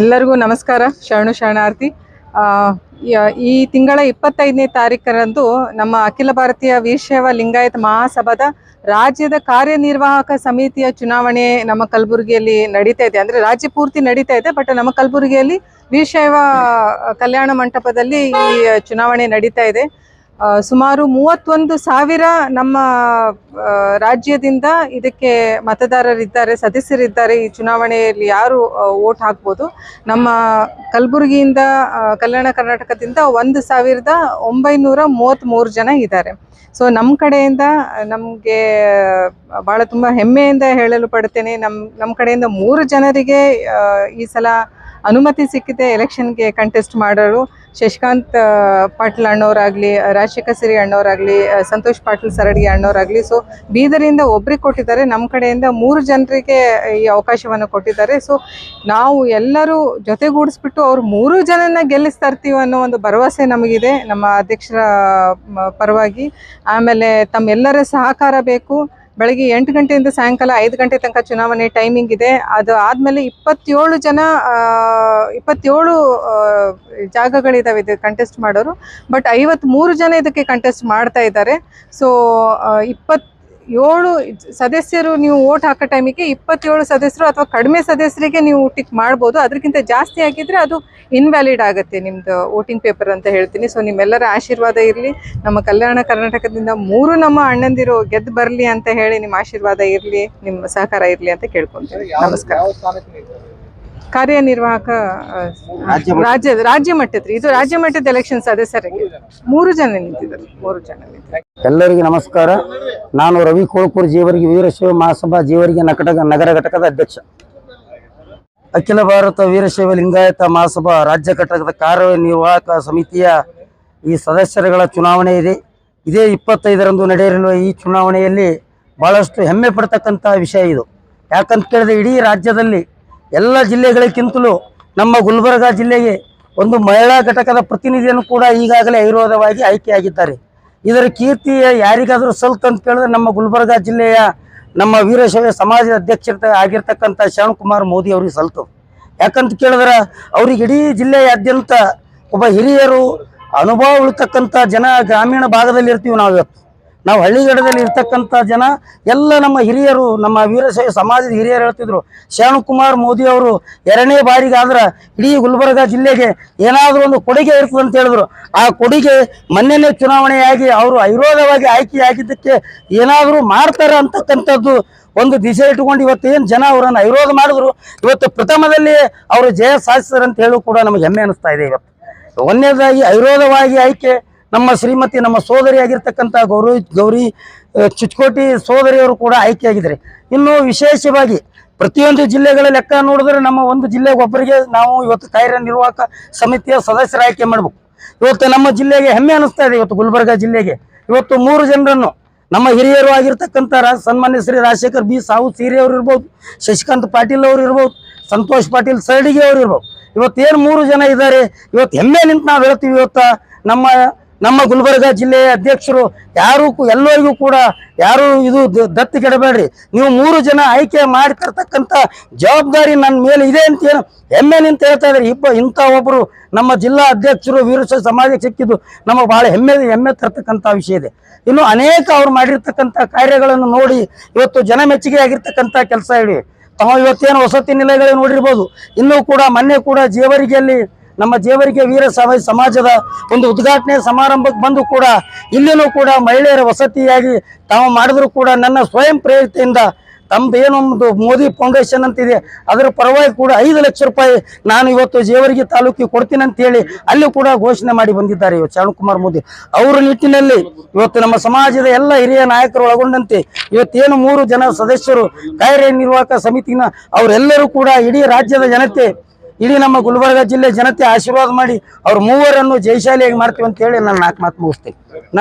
ಎಲ್ಲರಿಗೂ ನಮಸ್ಕಾರ, ಶರಣು ಶರಣಾರ್ಥಿ. ಈ ತಿಂಗಳ ಇಪ್ಪತ್ತೈದನೇ ತಾರೀಕರಂದು ನಮ್ಮ ಅಖಿಲ ಭಾರತೀಯ ವೀರಶೈವ ಲಿಂಗಾಯತ ಮಹಾಸಭಾದ ರಾಜ್ಯದ ಕಾರ್ಯನಿರ್ವಾಹಕ ಸಮಿತಿಯ ಚುನಾವಣೆ ನಮ್ಮ ಕಲಬುರಗಿಯಲ್ಲಿ ನಡೀತಾ ಇದೆ. ಅಂದ್ರೆ ರಾಜ್ಯ ಪೂರ್ತಿ ನಡೀತಾ ಇದೆ, ಬಟ್ ನಮ್ಮ ಕಲಬುರಗಿಯಲ್ಲಿ ವೀರಶೈವ ಕಲ್ಯಾಣ ಮಂಟಪದಲ್ಲಿ ಈ ಚುನಾವಣೆ ನಡೀತಾ ಇದೆ. ಸುಮಾರು ಮೂವತ್ತೊಂದು ಸಾವಿರ ನಮ್ಮ ರಾಜ್ಯದಿಂದ ಇದಕ್ಕೆ ಮತದಾರರಿದ್ದಾರೆ, ಸದಸ್ಯರಿದ್ದಾರೆ ಈ ಚುನಾವಣೆಯಲ್ಲಿ ಯಾರು ಓಟ್ ಹಾಕ್ಬೋದು. ನಮ್ಮ ಕಲಬುರಗಿಯಿಂದ ಕಲ್ಯಾಣ ಕರ್ನಾಟಕದಿಂದ ಒಂದು ಸಾವಿರದ ಒಂಬೈನೂರ ಮೂವತ್ತ್ಮೂರು ಜನ ಇದ್ದಾರೆ. ಸೊ ನಮ್ಮ ಕಡೆಯಿಂದ, ನಮಗೆ ಭಾಳ ತುಂಬ ಹೆಮ್ಮೆಯಿಂದ ಹೇಳಲು ಪಡ್ತೇನೆ ನಮ್ಮ ನಮ್ಮ ಕಡೆಯಿಂದ ಮೂರು ಜನರಿಗೆ ಈ ಸಲ ಅನುಮತಿ ಸಿಕ್ಕಿದೆ, ಎಲೆಕ್ಷನ್ಗೆ ಕಂಟೆಸ್ಟ್ ಮಾಡಲು ಶಶಿಕಾಂತ್ ಪಾಟೀಲ್ ಅಣ್ಣವರಾಗಲಿ ರಾಜಶೇಖರ್ ಸಿರಿ ಅಣ್ಣವರಾಗಲಿ ಸಂತೋಷ್ ಪಾಟೀಲ್ ಸರಡಿ ಅಣ್ಣವರಾಗಲಿ ಸೊ ಬೀದರಿಂದ ಒಬ್ರಿಗೆ ಕೊಟ್ಟಿದ್ದಾರೆ ನಮ್ಮ ಕಡೆಯಿಂದ ಮೂರು ಜನರಿಗೆ ಈ ಅವಕಾಶವನ್ನು ಕೊಟ್ಟಿದ್ದಾರೆ ಸೊ ನಾವು ಎಲ್ಲರೂ ಜೊತೆಗೂಡಿಸ್ಬಿಟ್ಟು ಅವ್ರು ಮೂರು ಜನನ ಗೆಲ್ಲಿಸ್ತಾ ಇರ್ತೀವಿ ಅನ್ನೋ ಒಂದು ಭರವಸೆ ನಮಗಿದೆ, ನಮ್ಮ ಅಧ್ಯಕ್ಷರ ಪರವಾಗಿ. ಆಮೇಲೆ ತಮ್ಮೆಲ್ಲರ ಸಹಕಾರ ಬೇಕು ಬೆಳಗ್ಗೆ ಎಂಟು ಗಂಟೆಯಿಂದ ಸಾಯಂಕಾಲ ಐದು ಗಂಟೆ ತನಕ ಚುನಾವಣೆ ಟೈಮಿಂಗ್ ಇದೆ. ಅದು ಆದಮೇಲೆ ಇಪ್ಪತ್ತೇಳು ಜನ ಇಪ್ಪತ್ತೇಳು ಜಾಗಗಳಿದ್ದಾವೆ ಇದು ಕಂಟೆಸ್ಟ್ ಮಾಡೋರು. ಬಟ್ ಐವತ್ತ್ಮೂರು ಜನ ಇದಕ್ಕೆ ಕಂಟೆಸ್ಟ್ ಮಾಡ್ತಾ ಇದ್ದಾರೆ. ಸೊ ಇಪ್ಪತ್ ಏಳು ಸದಸ್ಯರು ನೀವು ಓಟ್ ಹಾಕೋ ಟೈಮಿಗೆ ಇಪ್ಪತ್ತೇಳು ಸದಸ್ಯರು ಅಥವಾ ಕಡಿಮೆ ಸದಸ್ಯರಿಗೆ ನೀವು ಟಿಕ್ ಮಾಡ್ಬೋದು. ಅದಕ್ಕಿಂತ ಜಾಸ್ತಿ ಆಗಿದ್ರೆ ಅದು ಇನ್ವ್ಯಾಲಿಡ್ ಆಗುತ್ತೆ ನಿಮ್ಮದು ವೋಟಿಂಗ್ ಪೇಪರ್ ಅಂತ ಹೇಳ್ತೀನಿ. ಸೊ ನಿಮ್ಮೆಲ್ಲರ ಆಶೀರ್ವಾದ ಇರಲಿ. ನಮ್ಮ ಕಲ್ಯಾಣ ಕರ್ನಾಟಕದಿಂದ ಮೂರು ನಮ್ಮ ಅಣ್ಣಂದಿರು ಗೆದ್ದು ಬರಲಿ ಅಂತ ಹೇಳಿ ನಿಮ್ಮ ಆಶೀರ್ವಾದ ಇರಲಿ ನಿಮ್ಮ ಸಹಕಾರ ಇರಲಿ ಅಂತ ಕೇಳ್ಕೊಂತೀನಿ ನಮಸ್ಕಾರ. ಕಾರ್ಯನಿರ್ವಾಹಕ ರಾಜ್ಯ ರಾಜ್ಯ ಮಟ್ಟದ ಇದು ರಾಜ್ಯ ಮಟ್ಟದ ಎಲೆಕ್ಷನ್ ಸದಸ್ಯರಿಗೆ. ಮೂರು ಜನ ನಿಂತಿದ್ದಾರೆ. ಮೂರು ಜನ ನಿಂತಿದ್ದಾರೆ. ಎಲ್ಲರಿಗೂ ನಮಸ್ಕಾರ. ನಾನು ರವಿ ಕೋಳ್ಕೂರ್ ಜೀವರಿಗೆ ವೀರಶೈವ ಮಹಾಸಭಾ ಜೀವರಿಗೆ ನಕಟ ನಗರ ಘಟಕದ ಅಧ್ಯಕ್ಷ. ಅಖಿಲ ಭಾರತ ವೀರಶೈವ ಲಿಂಗಾಯತ ಮಹಾಸಭಾ ರಾಜ್ಯ ಘಟಕದ ಕಾರ್ಯನಿರ್ವಾಹಕ ಸಮಿತಿಯ ಈ ಸದಸ್ಯರುಗಳ ಚುನಾವಣೆ ಇದೆ. ಇದೇ ಇಪ್ಪತ್ತೈದರಂದು ನಡೆಯಲಿರುವ ಈ ಚುನಾವಣೆಯಲ್ಲಿ ಭಾಳಷ್ಟು ಹೆಮ್ಮೆ ಪಡ್ತಕ್ಕಂಥ ವಿಷಯ ಇದು. ಯಾಕಂತ ಕೇಳಿದ್ರೆ ಇಡೀ ರಾಜ್ಯದಲ್ಲಿ ಎಲ್ಲ ಜಿಲ್ಲೆಗಳಿಗಿಂತಲೂ ನಮ್ಮ ಗುಲ್ಬರ್ಗ ಜಿಲ್ಲೆಗೆ ಒಂದು ಮಹಿಳಾ ಘಟಕದ ಪ್ರತಿನಿಧಿಯನ್ನು ಕೂಡ ಈಗಾಗಲೇ ಅವಿರೋಧವಾಗಿ ಆಯ್ಕೆಯಾಗಿದ್ದಾರೆ. ಇದರ ಕೀರ್ತಿ ಯಾರಿಗಾದರೂ ಸಲ್ತು ಅಂತ ಕೇಳಿದ್ರೆ ನಮ್ಮ ಗುಲ್ಬರ್ಗ ಜಿಲ್ಲೆಯ ನಮ್ಮ ವೀರಶೈವ ಸಮಾಜದ ಅಧ್ಯಕ್ಷರ ಆಗಿರ್ತಕ್ಕಂಥ ಶರಣಕುಮಾರ್ ಮೋದಿ ಅವ್ರಿಗೆ ಸಲ್ತು. ಯಾಕಂತ ಕೇಳಿದ್ರೆ ಅವ್ರಿಗೆ ಇಡೀ ಜಿಲ್ಲೆಯಾದ್ಯಂತ ಒಬ್ಬ ಹಿರಿಯರು ಅನುಭವ ಉಳ್ತಕ್ಕಂಥ ಜನ ಗ್ರಾಮೀಣ ಭಾಗದಲ್ಲಿ ಇರ್ತೀವಿ ನಾವು ಇವತ್ತು ನಾವು ಹಳ್ಳಿಗಡದಲ್ಲಿ ಇರ್ತಕ್ಕಂಥ ಜನ, ಎಲ್ಲ ನಮ್ಮ ಹಿರಿಯರು, ನಮ್ಮ ವೀರಶೈವ ಸಮಾಜದ ಹಿರಿಯರು ಹೇಳ್ತಿದ್ರು ಶರಣಕುಮಾರ್ ಮೋದಿ ಅವರು ಎರಡನೇ ಬಾರಿಗಾದ್ರೆ ಇಡೀ ಗುಲ್ಬರ್ಗ ಜಿಲ್ಲೆಗೆ ಏನಾದರೂ ಒಂದು ಕೊಡುಗೆ ಇರ್ತದೆ ಅಂತ ಹೇಳಿದ್ರು. ಆ ಕೊಡುಗೆ ಮೊನ್ನೆನೇ ಚುನಾವಣೆಯಾಗಿ ಅವರು ಅವಿರೋಧವಾಗಿ ಆಯ್ಕೆಯಾಗಿದ್ದಕ್ಕೆ ಏನಾದರೂ ಮಾಡ್ತಾರೆ ಅಂತಕ್ಕಂಥದ್ದು ಒಂದು ದಿಶೆ ಇಟ್ಕೊಂಡು ಇವತ್ತು ಏನು ಜನ ಅವರನ್ನು ಅವಿರೋಧ ಮಾಡಿದ್ರು. ಇವತ್ತು ಪ್ರಥಮದಲ್ಲಿ ಅವರು ಜಯ ಸಾಧಿಸಿದ್ರು ಅಂತ ಹೇಳು ಕೂಡ ನಮಗೆ ಹೆಮ್ಮೆ ಅನಿಸ್ತಾ ಇದೆ ಇವತ್ತು. ಒಂದನೇದಾಗಿ ಅವಿರೋಧವಾಗಿ ಆಯ್ಕೆ ನಮ್ಮ ಶ್ರೀಮತಿ, ನಮ್ಮ ಸೋದರಿ ಆಗಿರ್ತಕ್ಕಂಥ ಗೌರಿ ಗೌರಿ ಚಿಚ್ಕೋಟಿ ಸೋದರಿಯವರು ಕೂಡ ಆಯ್ಕೆಯಾಗಿದ್ದಾರೆ. ಇನ್ನು ವಿಶೇಷವಾಗಿ ಪ್ರತಿಯೊಂದು ಜಿಲ್ಲೆಗಳ ಲೆಕ್ಕ ನೋಡಿದ್ರೆ ನಮ್ಮ ಒಂದು ಜಿಲ್ಲೆಗೆ ಒಬ್ಬರಿಗೆ ನಾವು ಇವತ್ತು ಕಾರ್ಯನಿರ್ವಾಹಕ ಸಮಿತಿಯ ಸದಸ್ಯರ ಆಯ್ಕೆ ಮಾಡಬೇಕು. ಇವತ್ತು ನಮ್ಮ ಜಿಲ್ಲೆಗೆ ಹೆಮ್ಮೆ ಅನಿಸ್ತಾ ಇದೆ ಇವತ್ತು ಗುಲ್ಬರ್ಗ ಜಿಲ್ಲೆಗೆ. ಇವತ್ತು ಮೂರು ಜನರನ್ನು ನಮ್ಮ ಹಿರಿಯರು ಆಗಿರ್ತಕ್ಕಂಥ ಸನ್ಮಾನ್ಯ ಶ್ರೀ ರಾಜಶೇಖರ್ ಬಿ ಸಾವು ಸೀರೆ ಅವರು ಇರ್ಬೋದು, ಶಶಿಕಾಂತ್ ಪಾಟೀಲ್ ಅವರು ಇರ್ಬೋದು, ಸಂತೋಷ್ ಪಾಟೀಲ್ ಸರಡಿಗೆ ಅವರು ಇರ್ಬೋದು. ಇವತ್ತೇನು ಮೂರು ಜನ ಇದ್ದಾರೆ, ಇವತ್ತು ಹೆಮ್ಮೆ ನಿಂತು ನಾವು ಹೇಳ್ತೀವಿ ಇವತ್ತು ನಮ್ಮ ನಮ್ಮ ಗುಲ್ಬರ್ಗ ಜಿಲ್ಲೆಯ ಅಧ್ಯಕ್ಷರು ಯಾರು ಎಲ್ಲರಿಗೂ ಕೂಡ ಯಾರು ಇದು ದತ್ತು ಕೆಡಬೇಡ್ರಿ. ನೀವು ಮೂರು ಜನ ಆಯ್ಕೆ ಮಾಡಿ ಜವಾಬ್ದಾರಿ ನನ್ನ ಮೇಲೆ ಇದೆ ಅಂತ ಏನು ಹೆಮ್ಮೆ ನಿಂತ ಹೇಳ್ತಾ ಇದ್ದಾರೆ. ಇಬ್ಬ ಇಂಥ ಒಬ್ಬರು ನಮ್ಮ ಜಿಲ್ಲಾ ಅಧ್ಯಕ್ಷರು ವೀರಸ ಸಮಾಜಕ್ಕೆ ಸಿಕ್ಕಿದ್ದು ನಮಗೆ ಬಹಳ ಹೆಮ್ಮೆ ಹೆಮ್ಮೆ ತರ್ತಕ್ಕಂಥ ವಿಷಯ ಇದೆ. ಇನ್ನು ಅನೇಕ ಅವ್ರು ಮಾಡಿರ್ತಕ್ಕಂಥ ಕಾರ್ಯಗಳನ್ನು ನೋಡಿ ಇವತ್ತು ಜನ ಮೆಚ್ಚುಗೆ ಆಗಿರ್ತಕ್ಕಂಥ ಕೆಲಸ ಹೇಳಿ ತಾವು ಇವತ್ತೇನು ವಸತಿ ನಿಲಯಗಳು ನೋಡಿರ್ಬೋದು. ಇನ್ನೂ ಕೂಡ ಮೊನ್ನೆ ಕೂಡ ಜೇವರಿಗೆಯಲ್ಲಿ ನಮ್ಮ ಜೇವರಿಗೆ ವೀರ ಸಮಾಜ ಸಮಾಜದ ಒಂದು ಉದ್ಘಾಟನೆ ಸಮಾರಂಭಕ್ಕೆ ಬಂದು ಕೂಡ ಇಲ್ಲಿನೂ ಕೂಡ ಮಹಿಳೆಯರ ವಸತಿಯಾಗಿ ತಾವು ಮಾಡಿದ್ರು ಕೂಡ ನನ್ನ ಸ್ವಯಂ ಪ್ರೇರಿತೆಯಿಂದ ತಮ್ದು ಏನೊಂದು ಮೋದಿ ಫೌಂಡೇಶನ್ ಅಂತಿದೆ, ಅದರ ಪರವಾಗಿ ಕೂಡ ಐದು ಲಕ್ಷ ರೂಪಾಯಿ ನಾನು ಇವತ್ತು ಜೇವರಿಗೆ ತಾಲೂಕಿಗೆ ಕೊಡ್ತೀನಿ ಅಂತ ಹೇಳಿ ಅಲ್ಲಿ ಕೂಡ ಘೋಷಣೆ ಮಾಡಿ ಬಂದಿದ್ದಾರೆ ಇವತ್ತು ಶರಣಕುಮಾರ್ ಮೋದಿ. ಅವರ ನಿಟ್ಟಿನಲ್ಲಿ ಇವತ್ತು ನಮ್ಮ ಸಮಾಜದ ಎಲ್ಲ ಹಿರಿಯ ನಾಯಕರು ಒಳಗೊಂಡಂತೆ ಇವತ್ತೇನು ಮೂರು ಜನ ಸದಸ್ಯರು ಕಾರ್ಯನಿರ್ವಾಹಕ ಸಮಿತಿನ ಅವರೆಲ್ಲರೂ ಕೂಡ ಇಡೀ ರಾಜ್ಯದ ಜನತೆ ಇಡೀ ನಮ್ಮ ಗುಲ್ಬರ್ಗ ಜಿಲ್ಲೆ ಜನತೆ ಆಶೀರ್ವಾದ ಮಾಡಿ ಅವ್ರ ಮೂವರನ್ನು ಜಯಶಾಲಿಯಾಗಿ ಮಾಡ್ತೀವಿ ಅಂತ ಹೇಳಿ ನಾನು ನಾಲ್ಕು ಮಾತು ಮುಗಿಸ್ತೇನೆ. ನಾನು